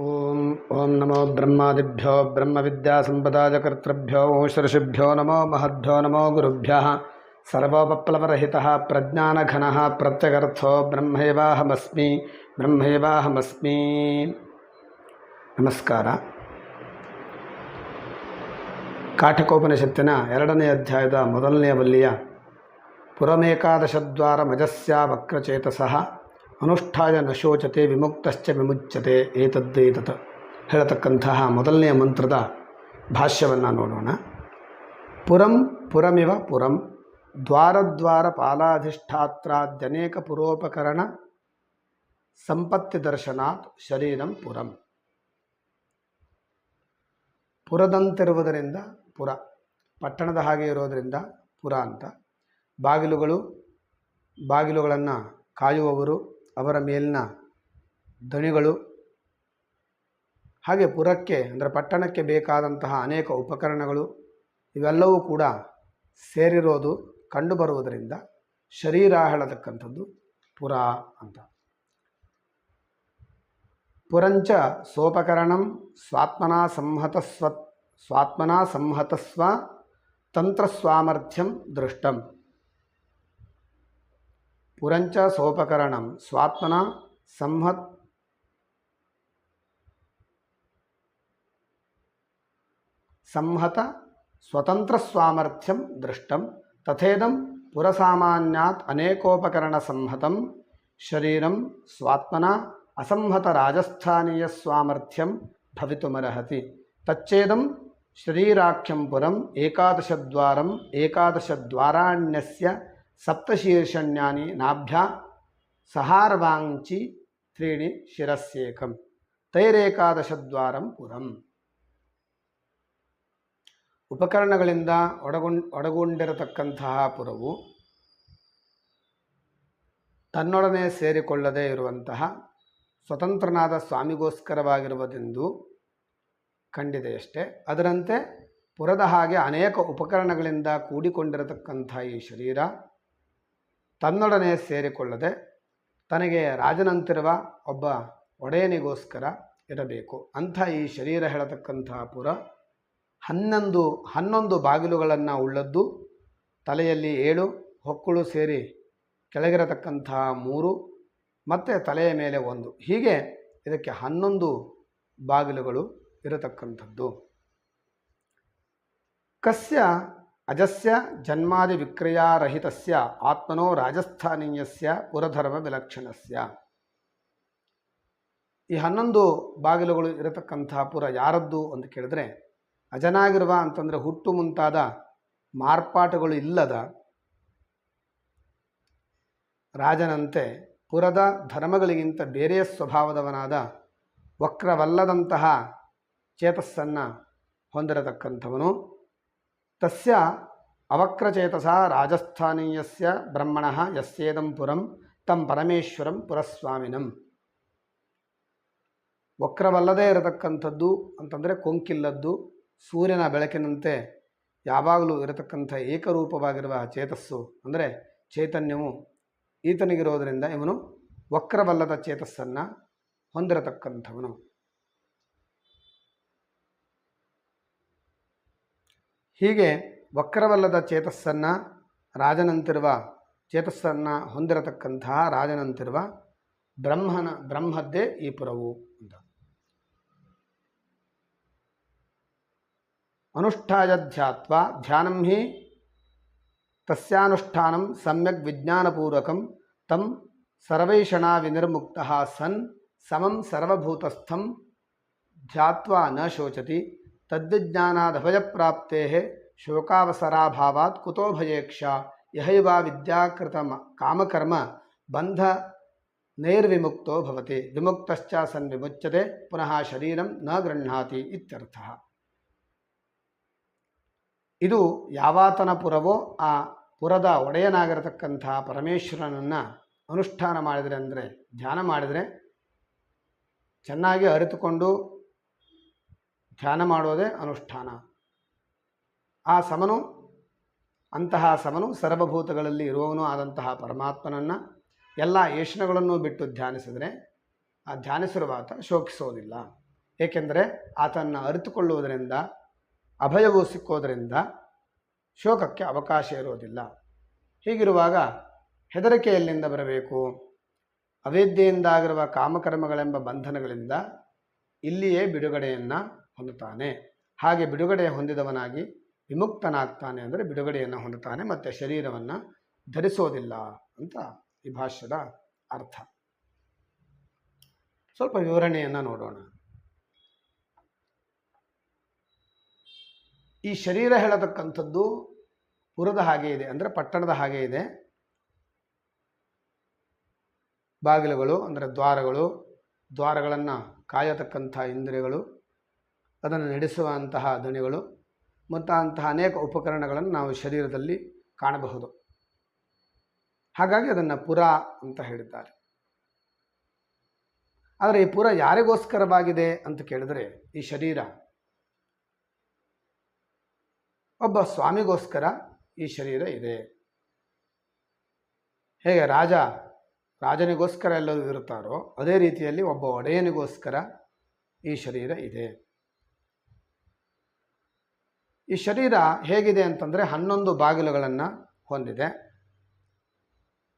ಓಂ ಓಂ ನಮೋ ಬ್ರಹ್ಮಾದಿಭ್ಯೋ ಬ್ರಹ್ಮವಿದ್ಯಾಸಂಪದಾಜಕರ್ತೃಭ್ಯೋ ಋಷಿಭ್ಯೋ ನಮೋ ಮಹದ್ಭ್ಯೋ ನಮೋ ಗುರುಭ್ಯಃ ಸರ್ವೋಪಪ್ಲವರಹಿತ ಪ್ರಜ್ಞಾನಘನಃ ಪ್ರತ್ಯಗರ್ಥೋ ಬ್ರಹ್ಮೈವಾಹಮಸ್ಮಿ ಬ್ರಹ್ಮೈವಾಹಮಸ್ಮಿ. ನಮಸ್ಕಾರ. ಕಾಠಕೋಪನಿಷತ್ತಿನ ಎರಡನೇ ಅಧ್ಯಾಯದ ಮೊದಲನೆಯ ವಲ್ಲಿಯ ಪುರಮೇಕಾದಶದ್ವಾರ ಮಜಸ್ಯ ವಕ್ರಚೇತಸಃ ಅನುಷ್ಠಾಯ ನ ಶೋಚತೆ ವಿಮುಕ್ತಶ್ಚ ವಿಮುಚ್ಯತೆ ಏತದ್ದೇತತ್ ಹೇಳತಕ್ಕಂತಹ ಮೊದಲನೆಯ ಮಂತ್ರದ ಭಾಷ್ಯವನ್ನು ನೋಡೋಣ. ಪುರಂ ಪುರಮಿವ ಪುರಂ ದ್ವಾರದ್ವಾರ ಪಾಲಾಧಿಷ್ಠಾತ್ರಾದ್ಯನೇಕ ಪುರೋಪಕರಣ ಸಂಪತ್ತಿ ದರ್ಶನಾತ್ ಶರೀರಂ ಪುರಂ. ಪುರದಂತಿರುವುದರಿಂದ ಪುರ, ಪಟ್ಟಣದ ಹಾಗೆ ಇರೋದರಿಂದ ಪುರ ಅಂತ. ಬಾಗಿಲುಗಳು, ಬಾಗಿಲುಗಳನ್ನು ಕಾಯುವವರು ಅವರ ಮೇಲಿನ ದಣಿಗಳು, ಹಾಗೆ ಪುರಕ್ಕೆ, ಅಂದರೆ ಪಟ್ಟಣಕ್ಕೆ ಬೇಕಾದಂತಹ ಅನೇಕ ಉಪಕರಣಗಳು, ಇವೆಲ್ಲವೂ ಕೂಡ ಸೇರಿರೋದು ಕಂಡುಬರುವುದರಿಂದ ಶರೀರ ಹೇಳತಕ್ಕಂಥದ್ದು ಪುರ ಅಂತ. ಪುರಂಚ ಸೋಪಕರಣಂ ಸ್ವಾತ್ಮನಾ ಸಂಹತಸ್ವ ಸ್ವಾತ್ಮನಾ ಸಂಹತಸ್ವ ತಂತ್ರಸ್ವಾಮರ್ಥ್ಯಂ ದೃಷ್ಟಂ. పురంచ సోపకరణం స్వాత్మన సంహత్ సంహత స్వతంత్ర స్వామర్థ్యం దృష్టం. తథేదం పురసామాన్యాత్ అనేకోపకరణ సంహతం. శరీరం స్వాత్మన అసంహత రాజస్థానీయ స్వామర్థ్యం భవితుమర్హతి. తచ్చేదం శరీరాఖ్యం పురం ఏకాదశద్వారం ఏకాదశద్వారాణ్యస్య ಸಪ್ತಶೀರ್ಷಣ್ಯಾನಿ ನಾಭ್ಯ ಸಹಾರ್ವಾಂಚಿ ತ್ರೀಣಿ ಶಿರಸ್ಯೇಕಂ ತೈರೇಕಾದಶದ್ವಾರಂ ಪುರಂ ಉಪಕರಣಗಳಿಂದ ಒಡಗೊಂಡ್, ಒಡಗೊಂಡಿರತಕ್ಕಂತಹ ಪುರವು ತನ್ನೊಡನೆ ಸೇರಿಕೊಳ್ಳದೆ ಇರುವಂತಹ ಸ್ವತಂತ್ರನಾದ ಸ್ವಾಮಿಗೋಸ್ಕರವಾಗಿರುವುದೆಂದು ಕಂಡಿದೆಯಷ್ಟೇ ಅದರಂತೆ ಪುರದ ಹಾಗೆ ಅನೇಕ ಉಪಕರಣಗಳಿಂದ ಕೂಡಿಕೊಂಡಿರತಕ್ಕಂಥ ಈ ಶರೀರ ತನ್ನೊಡನೆ ಸೇರಿಕೊಳ್ಳದೆ ತನಗೆ ರಾಜನಂತಿರುವ ಒಬ್ಬ ಒಡೆಯನಿಗೋಸ್ಕರ ಇರಬೇಕು. ಅಂಥ ಈ ಶರೀರ ಹೇಳತಕ್ಕಂತಹ ಪುರ ಹನ್ನೊಂದು ಹನ್ನೊಂದು ಬಾಗಿಲುಗಳನ್ನು ಉಳ್ಳದ್ದು, ತಲೆಯಲ್ಲಿ ಏಳು, ಹೊಕ್ಕಳು ಸೇರಿ ಕೆಳಗಿರತಕ್ಕಂತಹ ಮೂರು, ಮತ್ತು ತಲೆಯ ಮೇಲೆ ಒಂದು. ಹೀಗೆ ಇದಕ್ಕೆ ಹನ್ನೊಂದು ಬಾಗಿಲುಗಳು ಇರತಕ್ಕಂಥದ್ದು. ಕಸ್ಯ ಅಜಸ್ಯ ಜನ್ಮಾದಿ ವಿಕ್ರಿಯಾರಹಿತಸ್ಯ ಆತ್ಮನೋ ರಾಜಸ್ಥಾನೀಯಸ್ಯ ಪುರಧರ್ಮ ವಿಲಕ್ಷಣಸ್ಯ. ಈ ಹನ್ನೊಂದು ಬಾಗಿಲುಗಳು ಇರತಕ್ಕಂತಹ ಪುರ ಯಾರದ್ದು ಅಂತ ಕೇಳಿದ್ರೆ, ಅಜನಾಗಿರುವ ಅಂತಂದರೆ ಹುಟ್ಟು ಮುಂತಾದ ಮಾರ್ಪಾಟುಗಳು ಇಲ್ಲದ ರಾಜನಂತೆ ಪುರದ ಧರ್ಮಗಳಿಗಿಂತ ಬೇರೆಯ ಸ್ವಭಾವದವನಾದ ವಕ್ರವಲ್ಲದಂತಹ ಚೇತಸ್ಸನ್ನು ಹೊಂದಿರತಕ್ಕಂಥವನು. ತಸ್ಯ ಅವಕ್ರಚೇತಸ ರಾಜಸ್ಥಾನೀಯಸ್ಯ ಬ್ರಹ್ಮಣ ಯಸ್ಯೇದಂ ಪುರಂ ತಂ ಪರಮೇಶ್ವರಂ ಪುರಸ್ವಾಮಿನಂ ವಕ್ರವಲ್ಲದೇ ಇರತಕ್ಕಂಥದ್ದು ಅಂತಂದರೆ ಕೊಂಕಿಲ್ಲದ್ದು ಸೂರ್ಯನ ಬೆಳಕಿನಂತೆ ಯಾವಾಗಲೂ ಇರತಕ್ಕಂಥ ಏಕರೂಪವಾಗಿರುವ ಚೇತಸ್ಸು ಅಂದರೆ ಚೈತನ್ಯವು ಈತನಿಗಿರೋದರಿಂದ ಇವನು ವಕ್ರವಲ್ಲದ ಚೇತಸ್ಸನ್ನು ಹೊಂದಿರತಕ್ಕಂಥವನು. ಹೀಗೆ ವಕ್ರವಲ್ಲದ ಚೇತಸ್ಸನ್ನು ರಾಜನಂತಿರುವ, ಚೇತಸ್ಸನ್ನು ಹೊಂದಿರತಕ್ಕಂತಹ ರಾಜನಂತಿರುವ ಬ್ರಹ್ಮನ, ಬ್ರಹ್ಮದ್ದೇ ಈ ಪುರವು ಅಂತ. ಅನುಷ್ಠಾಯಧ್ಯಾತ್ವ ಧ್ಯಾನಂ ಹಿ ತಸ್ಯಾನುಷ್ಠಾನಂ ಸಮ್ಯಕ್ ವಿಜ್ಞಾನಪೂರ್ವಕಂ ತಂ ಸರ್ವೈಷಣಾ ವಿನಿರ್ಮುಕ್ತ ಸನ್ ಸಮಂ ಸರ್ವಭೂತಸ್ಥಂ ಧ್ಯಾತ್ವ ನ ಶೋಚತಿ. ತದ್ವಿಜ್ಞಾನಾದಭಯಪ್ರಾಪ್ತೆ ಶೋಕಾವಸರಾಭಾವಾತ್ ಕುತೋ ಭಯೇಕ್ಷ ಯಹೈವ ವಿದ್ಯಾಕೃತ ಕಾಮಕರ್ಮ ಬಂಧ ನೈರ್ವಿಮುಕ್ತೋ ಭವತಿ. ವಿಮುಕ್ತಶ್ಚ ಸನ್ ವಿಮುಚ್ಯತೆ ಪುನಃ ಶರೀರಂ ನ ಗೃಹಾತಿ ಇತ್ಯರ್ಥ. ಇದು ಯಾವಾತನ ಪುರವೋ ಆ ಪುರದ ಒಡೆಯನಾಗಿರತಕ್ಕಂತಹ ಪರಮೇಶ್ವರನನ್ನು ಅನುಷ್ಠಾನ ಮಾಡಿದರೆ ಅಂದರೆ ಧ್ಯಾನ ಮಾಡಿದರೆ ಚೆನ್ನಾಗಿ ಅರಿತುಕೊಂಡು ಧ್ಯಾನ ಮಾಡೋದೇ ಅನುಷ್ಠಾನ. ಆ ಸಮನು, ಅಂತಹ ಸಮನು ಸರ್ವಭೂತಗಳಲ್ಲಿ ಇರುವವನು ಆದಂತಹ ಪರಮಾತ್ಮನನ್ನು ಎಲ್ಲ ಏಷಣಗಳನ್ನು ಬಿಟ್ಟು ಧ್ಯಾನಿಸಿದರೆ ಆ ಧ್ಯಾನಿಸಿರುವಾತ ಶೋಕಿಸೋದಿಲ್ಲ. ಏಕೆಂದರೆ ಆತನ್ನು ಅರಿತುಕೊಳ್ಳುವುದರಿಂದ, ಅಭಯವು ಸಿಕ್ಕೋದರಿಂದ ಶೋಕಕ್ಕೆ ಅವಕಾಶ ಇರೋದಿಲ್ಲ. ಹೀಗಿರುವಾಗ ಹೆದರಿಕೆ ಎಲ್ಲಿಂದ ಬರಬೇಕು. ಅವೇದ್ಯೆಯಿಂದಾಗಿರುವ ಕಾಮಕರ್ಮಗಳೆಂಬ ಬಂಧನಗಳಿಂದ ಇಲ್ಲಿಯೇ ಬಿಡುಗಡೆಯನ್ನು ಹೊಂದುತ್ತಾನೆ. ಹಾಗೆ ಬಿಡುಗಡೆ ಹೊಂದಿದವನಾಗಿ ವಿಮುಕ್ತನಾಗ್ತಾನೆ ಅಂದರೆ ಬಿಡುಗಡೆಯನ್ನು ಹೊಂದುತ್ತಾನೆ, ಮತ್ತು ಶರೀರವನ್ನು ಧರಿಸೋದಿಲ್ಲ ಅಂತ ಈ ಭಾಷ್ಯದ ಅರ್ಥ. ಸ್ವಲ್ಪ ವಿವರಣೆಯನ್ನು ನೋಡೋಣ. ಈ ಶರೀರ ಹೇಳತಕ್ಕಂಥದ್ದು ಪುರದ ಹಾಗೆ ಇದೆ ಅಂದರೆ ಪಟ್ಟಣದ ಹಾಗೆ ಇದೆ. ಬಾಗಿಲುಗಳು ಅಂದರೆ ದ್ವಾರಗಳು, ದ್ವಾರಗಳನ್ನು ಕಾಯತಕ್ಕಂಥ ಇಂದ್ರಿಯಗಳು ಅದನ್ನು ನಡೆಸುವಂತಹ ದಣಿಗಳು ಮತ್ತು ಅಂತಹ ಅನೇಕ ಉಪಕರಣಗಳನ್ನು ನಾವು ಶರೀರದಲ್ಲಿ ಕಾಣಬಹುದು. ಹಾಗಾಗಿ ಅದನ್ನು ಪುರ ಅಂತ ಹೇಳಿದ್ದಾರೆ. ಆದರೆ ಈ ಪುರ ಯಾರಿಗೋಸ್ಕರವಾಗಿದೆ ಅಂತ ಕೇಳಿದರೆ ಈ ಶರೀರ ಒಬ್ಬ ಸ್ವಾಮಿಗೋಸ್ಕರ ಈ ಶರೀರ ಇದೆ. ಹೇಗೆ ರಾಜ ರಾಜನಿಗೋಸ್ಕರ ಎಲ್ಲರೂ ಇರುತ್ತಾರೋ ಅದೇ ರೀತಿಯಲ್ಲಿ ಒಬ್ಬ ಒಡೆಯನಿಗೋಸ್ಕರ ಈ ಶರೀರ ಇದೆ. ಈ ಶರೀರ ಹೇಗಿದೆ ಅಂತಂದರೆ ಹನ್ನೊಂದು ಬಾಗಿಲುಗಳನ್ನು ಹೊಂದಿದೆ.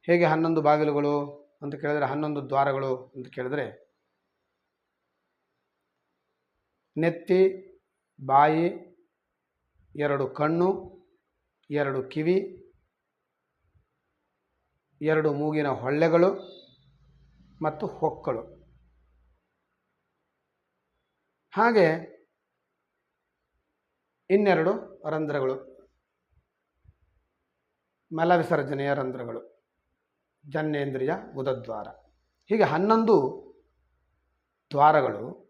ಹೇಗೆ ಹನ್ನೊಂದು ಬಾಗಿಲುಗಳು ಅಂತ ಕೇಳಿದರೆ ಹನ್ನೊಂದು ದ್ವಾರಗಳು ಅಂತ ಕೇಳಿದರೆ ನೆತ್ತಿ, ಬಾಯಿ, ಎರಡು ಕಣ್ಣು, ಎರಡು ಕಿವಿ, ಎರಡು ಮೂಗಿನ ಹೊಳ್ಳೆಗಳು ಮತ್ತು ಹೊಕ್ಕಳು. ಹಾಗೆ ಇನ್ನೆರಡು ರಂಧ್ರಗಳು. ಮಲವಿಸರ್ಜನೆಯ ರಂಧ್ರಗಳು. ಜನ್ನೇಂದ್ರಿಯ ಬುಧದ್ವಾರ ಹೀಗೆ ಹನ್ನೊಂದು ದ್ವಾರಗಳು.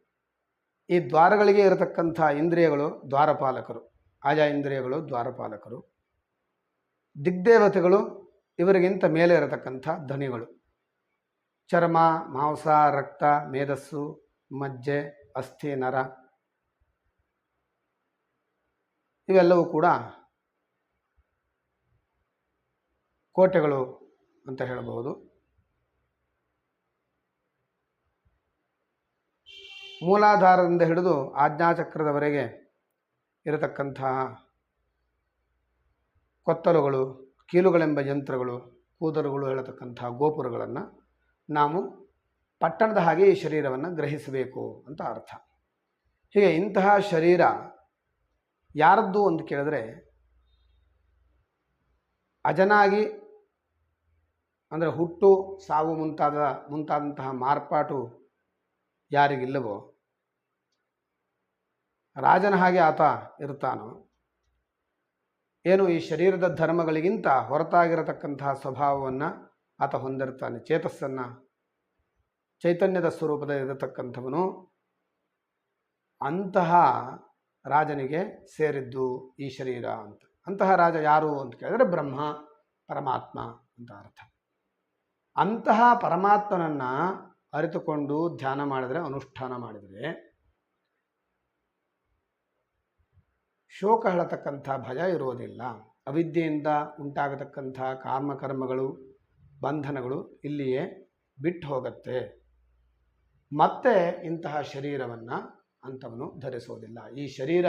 ಈ ದ್ವಾರಗಳಿಗೆ ಇರತಕ್ಕಂಥ ಇಂದ್ರಿಯಗಳು ದ್ವಾರಪಾಲಕರು. ಆಯಾ ಇಂದ್ರಿಯಗಳು ದ್ವಾರಪಾಲಕರು. ದಿಗ್ದೇವತೆಗಳು ಇವರಿಗಿಂತ ಮೇಲೆ ಇರತಕ್ಕಂಥ ಧನಿಗಳು. ಚರ್ಮ, ಮಾಂಸ, ರಕ್ತ, ಮೇಧಸ್ಸು, ಮಜ್ಜೆ, ಅಸ್ಥಿ, ನರ. ಇವೆಲ್ಲವೂ ಕೂಡ ಕೋಟೆಗಳು ಅಂತ ಹೇಳಬಹುದು. ಮೂಲಾಧಾರದಿಂದ ಹಿಡಿದು ಆಜ್ಞಾಚಕ್ರದವರೆಗೆ ಇರತಕ್ಕಂತಹ ಕೊತ್ತಲುಗಳು, ಕೀಲುಗಳೆಂಬ ಯಂತ್ರಗಳು, ಕೂದಲುಗಳು ಹೇಳತಕ್ಕಂತಹ ಗೋಪುರಗಳನ್ನು ನಾವು ಪಟ್ಟಣದ ಹಾಗೆ ಈ ಶರೀರವನ್ನು ಗ್ರಹಿಸಬೇಕು ಅಂತ ಅರ್ಥ. ಹೀಗೆ ಇಂತಹ ಶರೀರ ಯಾರದ್ದು ಅಂತ ಕೇಳಿದ್ರೆ, ಅಜನಾಗಿ, ಅಂದರೆ ಹುಟ್ಟು, ಸಾವು ಮುಂತಾದ, ಮುಂತಾದಂತಹ ಮಾರ್ಪಾಟು ಯಾರಿಗಿಲ್ಲವೋ, ರಾಜನ ಹಾಗೆ ಆತ ಇರ್ತಾನೋ ಏನು ಈ ಶರೀರದ ಧರ್ಮಗಳಿಗಿಂತ ಹೊರತಾಗಿರತಕ್ಕಂತಹ ಸ್ವಭಾವವನ್ನು ಆತ ಹೊಂದಿರ್ತಾನೆ ಚೇತಸ್ಸನ್ನು, ಚೈತನ್ಯದ ಸ್ವರೂಪದಲ್ಲಿ ಇರತಕ್ಕಂಥವನು ಅಂತಹ ರಾಜನಿಗೆ ಸೇರಿದ್ದು ಈ ಶರೀರ ಅಂತ. ಅಂತಹ ರಾಜ ಯಾರು ಅಂತ ಕೇಳಿದ್ರೆ ಬ್ರಹ್ಮ, ಪರಮಾತ್ಮ ಅಂತ ಅರ್ಥ. ಅಂತಹ ಪರಮಾತ್ಮನನ್ನು ಅರಿತುಕೊಂಡು ಧ್ಯಾನ ಮಾಡಿದರೆ, ಅನುಷ್ಠಾನ ಮಾಡಿದರೆ ಶೋಕ ಹೇಳತಕ್ಕಂಥ ಭಯ ಇರೋದಿಲ್ಲ. ಅವಿದ್ಯೆಯಿಂದ ಉಂಟಾಗತಕ್ಕಂಥ ಕಾಮಕರ್ಮಗಳು ಬಂಧನಗಳು ಇಲ್ಲಿಯೇ ಬಿಟ್ಟು ಹೋಗುತ್ತೆ. ಮತ್ತೆ ಇಂತಹ ಶರೀರವನ್ನು ಅಂಥವನು ಧರಿಸೋದಿಲ್ಲ. ಈ ಶರೀರ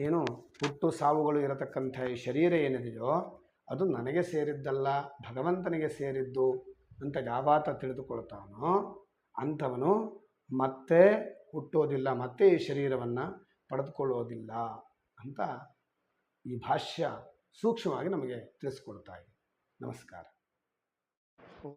ಏನು ಹುಟ್ಟು ಸಾವುಗಳು ಇರತಕ್ಕಂಥ ಈ ಶರೀರ ಏನಿದೆಯೋ ಅದು ನನಗೆ ಸೇರಿದ್ದಲ್ಲ, ಭಗವಂತನಿಗೆ ಸೇರಿದ್ದು ಅಂತ ಯಾವಾತ ತಿಳಿದುಕೊಳ್ತಾನೋ ಅಂಥವನು ಮತ್ತೆ ಹುಟ್ಟೋದಿಲ್ಲ, ಮತ್ತೆ ಈ ಶರೀರವನ್ನು ಪಡೆದುಕೊಳ್ಳೋದಿಲ್ಲ ಅಂತ ಈ ಭಾಷ್ಯ ಸೂಕ್ಷ್ಮವಾಗಿ ನಮಗೆ ತಿಳಿಸ್ಕೊಡ್ತಾ ಇದೆ. ನಮಸ್ಕಾರ.